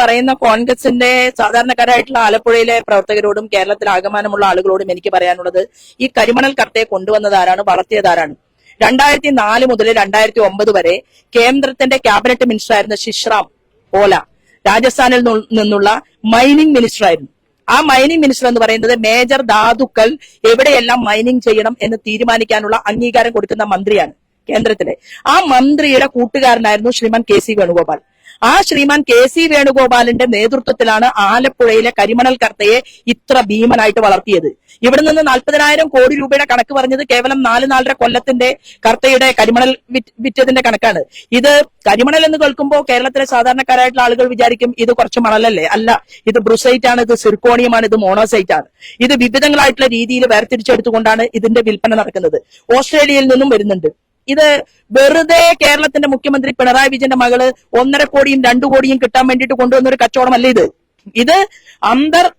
പറയുന്ന കോൺഗ്രസിന്റെ സാധാരണക്കാരായിട്ടുള്ള ആലപ്പുഴയിലെ പ്രവർത്തകരോടും കേരളത്തിൽ ആഗമനമുള്ള ആളുകളോടും എനിക്ക് പറയാനുള്ളത് ഈ കരിമണൽ കർത്തയെ കൊണ്ടുവന്നത് ആരാണ് വളർത്തിയത് ആരാണ് രണ്ടായിരത്തി നാല് മുതൽ രണ്ടായിരത്തി ഒമ്പത് വരെ കേന്ദ്രത്തിന്റെ ക്യാബിനറ്റ് മിനിസ്റ്റർ ആയിരുന്ന ശിശ്രാം ഓല രാജസ്ഥാനിൽ നിന്നുള്ള മൈനിങ് മിനിസ്റ്റർ ആയിരുന്നു. ആ മൈനിങ് മിനിസ്റ്റർ എന്ന് പറയുന്നത് മേജർ ധാതുക്കൾ എവിടെയെല്ലാം മൈനിങ് ചെയ്യണം എന്ന് തീരുമാനിക്കാനുള്ള അംഗീകാരം കൊടുക്കുന്ന മന്ത്രിയാണ് കേന്ദ്രത്തിലെ. ആ മന്ത്രിയുടെ കൂട്ടുകാരനായിരുന്നു ശ്രീമാൻ കെ സി വേണുഗോപാൽ. ആ ശ്രീമാൻ കെ സി വേണുഗോപാലിന്റെ നേതൃത്വത്തിലാണ് ആലപ്പുഴയിലെ കരിമണൽ കർത്തയെ ഇത്ര ഭീമനായിട്ട് വളർത്തിയത്. ഇവിടെ നിന്ന് നാൽപ്പതിനായിരം കോടി രൂപയുടെ കണക്ക് പറഞ്ഞത് കേവലം നാല് നാലര കൊല്ലത്തിന്റെ കർത്തയുടെ കരിമണൽ വിറ്റ് വിറ്റതിന്റെ കണക്കാണ്. ഇത് കരിമണൽ എന്ന് കേൾക്കുമ്പോൾ കേരളത്തിലെ സാധാരണക്കാരായിട്ടുള്ള ആളുകൾ വിചാരിക്കും ഇത് കുറച്ച് മണലല്ലേ? അല്ല ഇത് ബ്രുസൈറ്റ് ആണ് ഇത് സിർക്കോണിയമാണ് ഇത് മോണോസൈറ്റ് ആണ്. ഇത് വിവിധങ്ങളായിട്ടുള്ള രീതിയിൽ വേർതിരിച്ചെടുത്തുകൊണ്ടാണ് ഇതിന്റെ വിൽപ്പന നടക്കുന്നത്. ഓസ്ട്രേലിയയിൽ നിന്നും വരുന്നുണ്ട്. ഇത് വെറുതെ കേരളത്തിന്റെ മുഖ്യമന്ത്രി പിണറായി വിജയന്റെ മകൾ ഒന്നര കോടിയും രണ്ടു കോടിയും കിട്ടാൻ വേണ്ടിട്ട് കൊണ്ടുവന്ന ഒരു കച്ചവടമല്ല ഇത്. ഇത് അന്തർ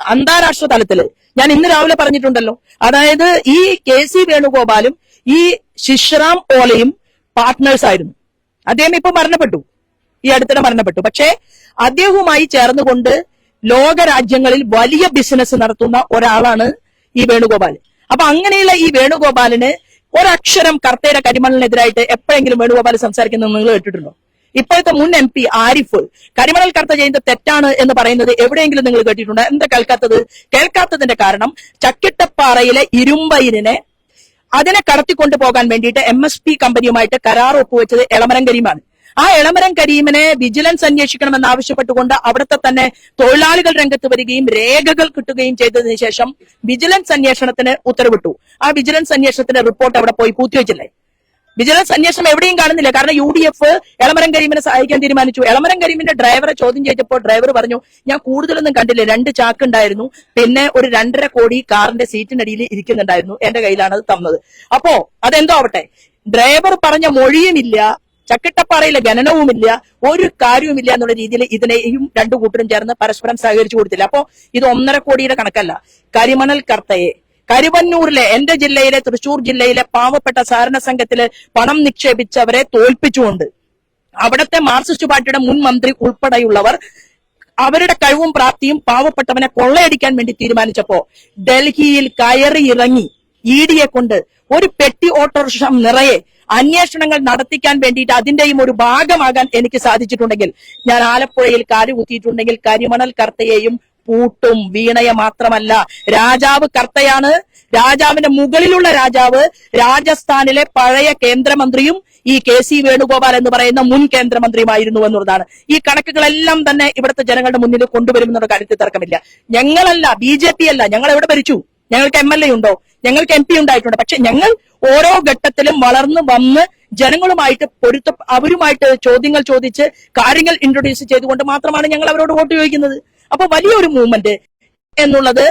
അന്താരാഷ്ട്ര തലത്തിൽ. ഞാൻ ഇന്ന് രാവിലെ പറഞ്ഞിട്ടുണ്ടല്ലോ. അതായത് ഈ കെ സി വേണുഗോപാലും ഈ ശിശ്രാം ഓലയും പാർട്ട്നേഴ്സ് ആയിരുന്നു. അദ്ദേഹം ഇപ്പൊ മരണപ്പെട്ടു. ഈ അടുത്തിടെ മരണപ്പെട്ടു. പക്ഷേ അദ്ദേഹവുമായി ചേർന്നുകൊണ്ട് ലോക രാജ്യങ്ങളിൽ വലിയ ബിസിനസ് നടത്തുന്ന ഒരാളാണ് ഈ വേണുഗോപാൽ. അപ്പൊ അങ്ങനെയുള്ള ഈ വേണുഗോപാലിന് ഒരക്ഷരം കർത്തയുടെ കരിമണലിനെതിരായിട്ട് എപ്പോഴെങ്കിലും വേണുഗോപാൽ സംസാരിക്കുന്നത് നിങ്ങൾ കേട്ടിട്ടുണ്ടോ? ഇപ്പോഴത്തെ മുൻ എം പി ആരിഫ് കരിമണൽ കർത്ത ചെയ്യുന്നത് തെറ്റാണ് എന്ന് പറയുന്നത് എവിടെയെങ്കിലും നിങ്ങൾ കേട്ടിട്ടുണ്ടോ? എന്താ കേൾക്കാത്തത്? കേൾക്കാത്തതിന്റെ കാരണം ചക്കിട്ടപ്പാറയിലെ ഇരുമ്പയിരിനെ അതിനെ കടത്തിക്കൊണ്ടു പോകാൻ വേണ്ടിയിട്ട് എം എസ് പി കമ്പനിയുമായിട്ട് കരാർ ഒപ്പുവെച്ചത് എളമരം കരീമാണ്. ആ എളമരം കരീമിനെ വിജിലൻസ് അന്വേഷിക്കണമെന്ന് ആവശ്യപ്പെട്ടുകൊണ്ട് അവിടുത്തെ തന്നെ തൊഴിലാളികൾ രംഗത്ത് വരികയും രേഖകൾ കിട്ടുകയും ചെയ്തതിനു ശേഷം വിജിലൻസ് അന്വേഷണത്തിന് ഉത്തരവിട്ടു. ആ വിജിലൻസ് അന്വേഷണത്തിന്റെ റിപ്പോർട്ട് അവിടെ പോയി പൂത്തിവെച്ചില്ലേ വിജിലൻസ് അന്വേഷണം എവിടെയും കാണുന്നില്ല. കാരണം യു ഡി എഫ് എളമരം കരീമിനെ സഹായിക്കാൻ തീരുമാനിച്ചു. എളമരം കരീമിന്റെ ഡ്രൈവറെ ചോദ്യം ചെയ്തപ്പോൾ ഡ്രൈവർ പറഞ്ഞു ഞാൻ കൂടുതലൊന്നും കണ്ടില്ല. രണ്ട് ചാക്ക് ഉണ്ടായിരുന്നു. പിന്നെ ഒരു രണ്ടര കോടി കാറിന്റെ സീറ്റിനടിയിൽ ഇരിക്കുന്നുണ്ടായിരുന്നു. എന്റെ കയ്യിലാണ് അത് തന്നത്. അപ്പോ അതെന്തോ ആവട്ടെ? ഡ്രൈവർ പറഞ്ഞ മൊഴിയുമില്ല. ചക്കിട്ടപ്പാറയിലെ ഖനനവുമില്ല ഒരു കാര്യവുമില്ല എന്നുള്ള രീതിയിൽ ഇതിനെയും രണ്ടു കൂട്ടരും ചേർന്ന് പരസ്പരം സഹകരിച്ചു കൊടുത്തില്ല. അപ്പോ ഇത് ഒന്നര കോടിയുടെ കണക്കല്ല. കരിമണൽ കർത്തയെ കരുവന്നൂരിലെ എന്റെ ജില്ലയിലെ തൃശൂർ ജില്ലയിലെ പാവപ്പെട്ട സഹകരണ സംഘത്തിൽ പണം നിക്ഷേപിച്ചവരെ തോൽപ്പിച്ചുകൊണ്ട് അവിടുത്തെ മാർക്സിസ്റ്റ് പാർട്ടിയുടെ മുൻ മന്ത്രി ഉൾപ്പെടെയുള്ളവർ അവരുടെ കഴിവും പ്രാപ്തിയും പാവപ്പെട്ടവനെ കൊള്ളയടിക്കാൻ വേണ്ടി തീരുമാനിച്ചപ്പോ ഡൽഹിയിൽ കയറി ഇറങ്ങി ഇ ഡിയെ കൊണ്ട് ഒരു പെട്ടി ഓട്ടോറിക്ഷ നിറയെ അന്വേഷണങ്ങൾ നടത്തിക്കാൻ വേണ്ടിയിട്ട് അതിന്റെയും ഒരു ഭാഗമാകാൻ എനിക്ക് സാധിച്ചിട്ടുണ്ടെങ്കിൽ ഞാൻ ആലപ്പുഴയിൽ കാലുകുത്തിയിട്ടുണ്ടെങ്കിൽ കരിമണൽ കർത്തയെയും പൂട്ടും വീണയെ മാത്രമല്ല. രാജാവ് കർത്തയാണ്. രാജാവിന്റെ മുകളിലുള്ള രാജാവ് രാജസ്ഥാനിലെ പഴയ കേന്ദ്രമന്ത്രിയും ഈ കെ സി വേണുഗോപാൽ എന്ന് പറയുന്ന മുൻ കേന്ദ്രമന്ത്രിയുമായിരുന്നു എന്നുള്ളതാണ്. ഈ കണക്കുകളെല്ലാം തന്നെ ഇവിടുത്തെ ജനങ്ങളുടെ മുന്നിൽ കൊണ്ടുവരുമെന്നുള്ള കാര്യത്തിൽ തർക്കമില്ല. ഞങ്ങളല്ല ബി അല്ല. ഞങ്ങൾ എവിടെ ഭരിച്ചു? ഞങ്ങൾക്ക് എം എൽ എ ഉണ്ടോ? ഞങ്ങൾക്ക് എം പി ഉണ്ടായിട്ടുണ്ട്. പക്ഷെ ഞങ്ങൾ ഓരോ ഘട്ടത്തിലും വളർന്നു വന്ന് ജനങ്ങളുമായിട്ട് പൊരുത്ത അവരുമായിട്ട് ചോദ്യങ്ങൾ ചോദിച്ച് കാര്യങ്ങൾ ഇൻട്രൊഡ്യൂസ് ചെയ്തുകൊണ്ട് മാത്രമാണ് ഞങ്ങൾ അവരോട് വോട്ട് ചോദിക്കുന്നത്. അപ്പൊ വലിയൊരു മൂവ്മെന്റ് എന്നുള്ളത്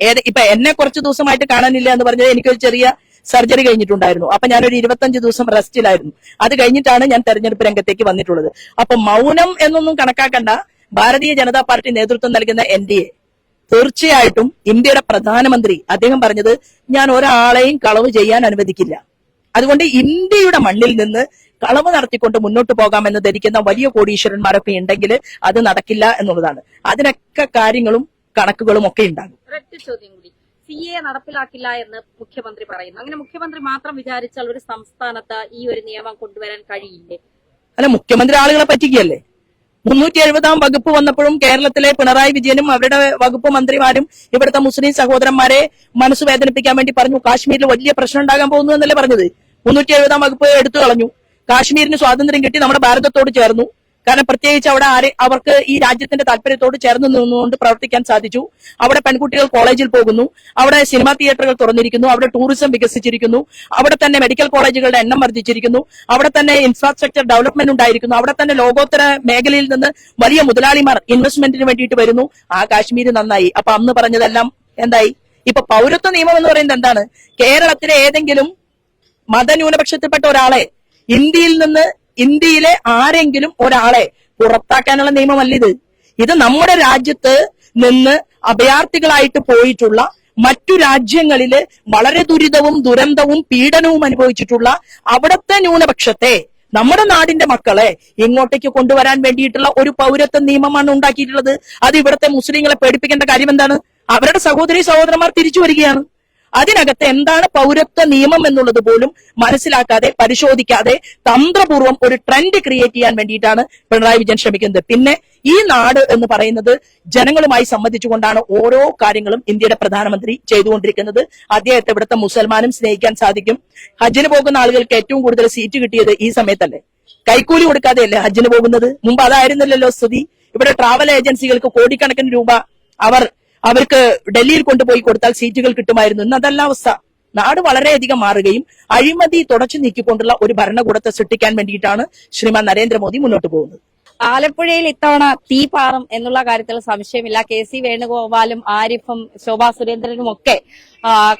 ഏത് ഇപ്പൊ എന്നെ കുറച്ച് ദിവസമായിട്ട് കാണാനില്ല എന്ന് പറഞ്ഞത് എനിക്കൊരു ചെറിയ സർജറി കഴിഞ്ഞിട്ടുണ്ടായിരുന്നു. അപ്പൊ ഞാനൊരു ഇരുപത്തഞ്ച് ദിവസം റെസ്റ്റിലായിരുന്നു. അത് കഴിഞ്ഞിട്ടാണ് ഞാൻ തെരഞ്ഞെടുപ്പ് രംഗത്തേക്ക് വന്നിട്ടുള്ളത്. അപ്പൊ മൗനം എന്നൊന്നും കണക്കാക്കണ്ട. ഭാരതീയ ജനതാ പാർട്ടി നേതൃത്വം നൽകുന്ന എൻ തീർച്ചയായിട്ടും ഇന്ത്യയുടെ പ്രധാനമന്ത്രി അദ്ദേഹം പറഞ്ഞത് ഞാൻ ഒരാളെയും കളവ് ചെയ്യാൻ അനുവദിക്കില്ല. അതുകൊണ്ട് ഇന്ത്യയുടെ മണ്ണിൽ നിന്ന് കളവ് നടത്തിക്കൊണ്ട് മുന്നോട്ട് പോകാമെന്ന് ധരിക്കുന്ന വലിയ കോടീശ്വരന്മാരൊക്കെ ഉണ്ടെങ്കിൽ അത് നടക്കില്ല എന്നുള്ളതാണ്. അതിനൊക്കെ കാര്യങ്ങളും കണക്കുകളും ഒക്കെ ഉണ്ടാകും. സി എ നടപ്പിലാക്കില്ല എന്ന് മുഖ്യമന്ത്രി പറയുന്നു. അങ്ങനെ മുഖ്യമന്ത്രി മാത്രം വിചാരിച്ചാൽ ഒരു സംസ്ഥാനത്ത് ഈ ഒരു നിയമം കൊണ്ടുവരാൻ കഴിയില്ലേ? അല്ല മുഖ്യമന്ത്രി ആളുകളെ പറ്റിക്കുകയല്ലേ? മുന്നൂറ്റി എഴുപതാം വകുപ്പ് വന്നപ്പോഴും കേരളത്തിലെ പിണറായി വിജയനും അവരുടെ വകുപ്പ് മന്ത്രിമാരും ഇവിടുത്തെ മുസ്ലിം സഹോദരന്മാരെ മനസ്സ് വേദനിപ്പിക്കാൻ വേണ്ടി പറഞ്ഞു. കാശ്മീരിൽ വലിയ പ്രശ്നം ഉണ്ടാകാൻ പോകുന്നു എന്നല്ലേ പറഞ്ഞത്? മുന്നൂറ്റി എഴുപതാം വകുപ്പ് എടുത്തു കളഞ്ഞു. കാശ്മീരിന് സ്വാതന്ത്ര്യം കിട്ടി നമ്മുടെ ഭാരതത്തോട് ചേർന്നു. കാരണം പ്രത്യേകിച്ച് അവിടെ ആരെ അവർക്ക് ഈ രാജ്യത്തിന്റെ താല്പര്യത്തോട് ചേർന്ന് നിന്നുകൊണ്ട് പ്രവർത്തിക്കാൻ സാധിച്ചു. അവിടെ പെൺകുട്ടികൾ കോളേജിൽ പോകുന്നു. അവിടെ സിനിമാ തിയേറ്ററുകൾ തുറന്നിരിക്കുന്നു. അവിടെ ടൂറിസം വികസിച്ചിരിക്കുന്നു. അവിടെ തന്നെ മെഡിക്കൽ കോളേജുകളുടെ എണ്ണം വർദ്ധിച്ചിരിക്കുന്നു. അവിടെ തന്നെ ഇൻഫ്രാസ്ട്രക്ചർ ഡെവലപ്മെന്റ് ഉണ്ടായിരിക്കുന്നു. അവിടെ തന്നെ ലോകോത്തര മേഖലയിൽ നിന്ന് വലിയ മുതലാളിമാർ ഇൻവെസ്റ്റ്മെന്റിന് വേണ്ടിയിട്ട് വരുന്നു. ആ കാശ്മീർ നന്നായി. അപ്പൊ അന്ന് പറഞ്ഞതെല്ലാം എന്തായി? ഇപ്പൊ പൗരത്വ നിയമം എന്ന് പറയുന്നത് എന്താണ്? കേരളത്തിലെ ഏതെങ്കിലും മതന്യൂനപക്ഷത്തിൽപ്പെട്ട ഒരാളെ ഇന്ത്യയിൽ നിന്ന് ഇന്ത്യയിലെ ആരെങ്കിലും ഒരാളെ പുറത്താക്കാനുള്ള നിയമമല്ല ഇത്. ഇത് നമ്മുടെ രാജ്യത്ത് നിന്ന് അഭയാർത്ഥികളായിട്ട് പോയിട്ടുള്ള മറ്റു രാജ്യങ്ങളിൽ വളരെ ദുരിതവും ദുരന്തവും പീഡനവും അനുഭവിച്ചിട്ടുള്ള അവിടുത്തെ ന്യൂനപക്ഷത്തെ നമ്മുടെ നാടിന്റെ മക്കളെ ഇങ്ങോട്ടേക്ക് കൊണ്ടുവരാൻ വേണ്ടിയിട്ടുള്ള ഒരു പൗരത്വ നിയമമാണ് ഉണ്ടാക്കിയിട്ടുള്ളത്. അത് ഇവിടുത്തെ മുസ്ലിങ്ങളെ പേടിപ്പിക്കേണ്ട കാര്യം എന്താണ്? അവരുടെ സഹോദരി സഹോദരന്മാർ തിരിച്ചു വരികയാണ്. അതിനകത്ത് എന്താണ് പൗരത്വ നിയമം എന്നുള്ളത് പോലും മനസ്സിലാക്കാതെ പരിശോധിക്കാതെ തന്ത്രപൂർവം ഒരു ട്രെൻഡ് ക്രിയേറ്റ് ചെയ്യാൻ വേണ്ടിയിട്ടാണ് പിണറായി വിജയൻ ശ്രമിക്കുന്നത്. പിന്നെ ഈ നാട് എന്ന് പറയുന്നത് ജനങ്ങളുമായി സംബന്ധിച്ചുകൊണ്ടാണ് ഓരോ കാര്യങ്ങളും ഇന്ത്യയുടെ പ്രധാനമന്ത്രി ചെയ്തുകൊണ്ടിരിക്കുന്നത്. അദ്ദേഹത്തെ ഇവിടുത്തെ മുസൽമാനും സ്നേഹിക്കാൻ സാധിക്കും. ഹജ്ജിന് പോകുന്ന ആളുകൾക്ക് ഏറ്റവും കൂടുതൽ സീറ്റ് കിട്ടിയത് ഈ സമയത്തല്ലേ? കൈക്കൂലി കൊടുക്കാതെയല്ലേ ഹജ്ജിന് പോകുന്നത്? മുമ്പ് അതായിരുന്നില്ലല്ലോ സ്ഥിതി. ഇവിടെ ട്രാവൽ ഏജൻസികൾക്ക് കോടിക്കണക്കിന് രൂപ അവർ അവർക്ക് ഡൽഹിയിൽ കൊണ്ടുപോയി കൊടുത്താൽ സീറ്റുകൾ കിട്ടുമായിരുന്നു ഇന്ന് അതല്ല അവസ്ഥ. നാട് വളരെയധികം മാറുകയും അഴിമതി തുടച്ചു നീക്കിക്കൊണ്ടുള്ള ഒരു ഭരണകൂടത്തെ സൃഷ്ടിക്കാൻ വേണ്ടിയിട്ടാണ് ശ്രീമാൻ നരേന്ദ്രമോദി മുന്നോട്ട് പോകുന്നത്. ആലപ്പുഴയിൽ ഇത്തവണ തീ പാറും എന്നുള്ള കാര്യത്തിൽ സംശയമില്ല. കെ സി വേണുഗോപാലും ആരിഫും ശോഭാ സുരേന്ദ്രനും ഒക്കെ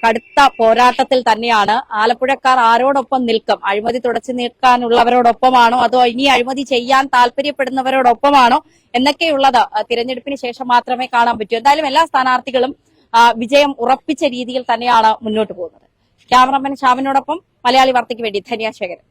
കടുത്ത പോരാട്ടത്തിൽ തന്നെയാണ്. ആലപ്പുഴക്കാർ ആരോടൊപ്പം നിൽക്കും? അഴിമതി തുടച്ചു നീക്കാനുള്ളവരോടൊപ്പമാണോ? അതോ ഇനി അഴിമതി ചെയ്യാൻ താല്പര്യപ്പെടുന്നവരോടൊപ്പമാണോ? എന്നൊക്കെയുള്ളത് തിരഞ്ഞെടുപ്പിന് ശേഷം മാത്രമേ കാണാൻ പറ്റൂ. എന്തായാലും എല്ലാ സ്ഥാനാർത്ഥികളും വിജയം ഉറപ്പിച്ച രീതിയിൽ തന്നെയാണ് മുന്നോട്ട് പോകുന്നത്. ക്യാമറമാൻ ഷാമിനോടൊപ്പം മലയാളി വാർത്തയ്ക്ക് വേണ്ടി ധന്യാശേഖരൻ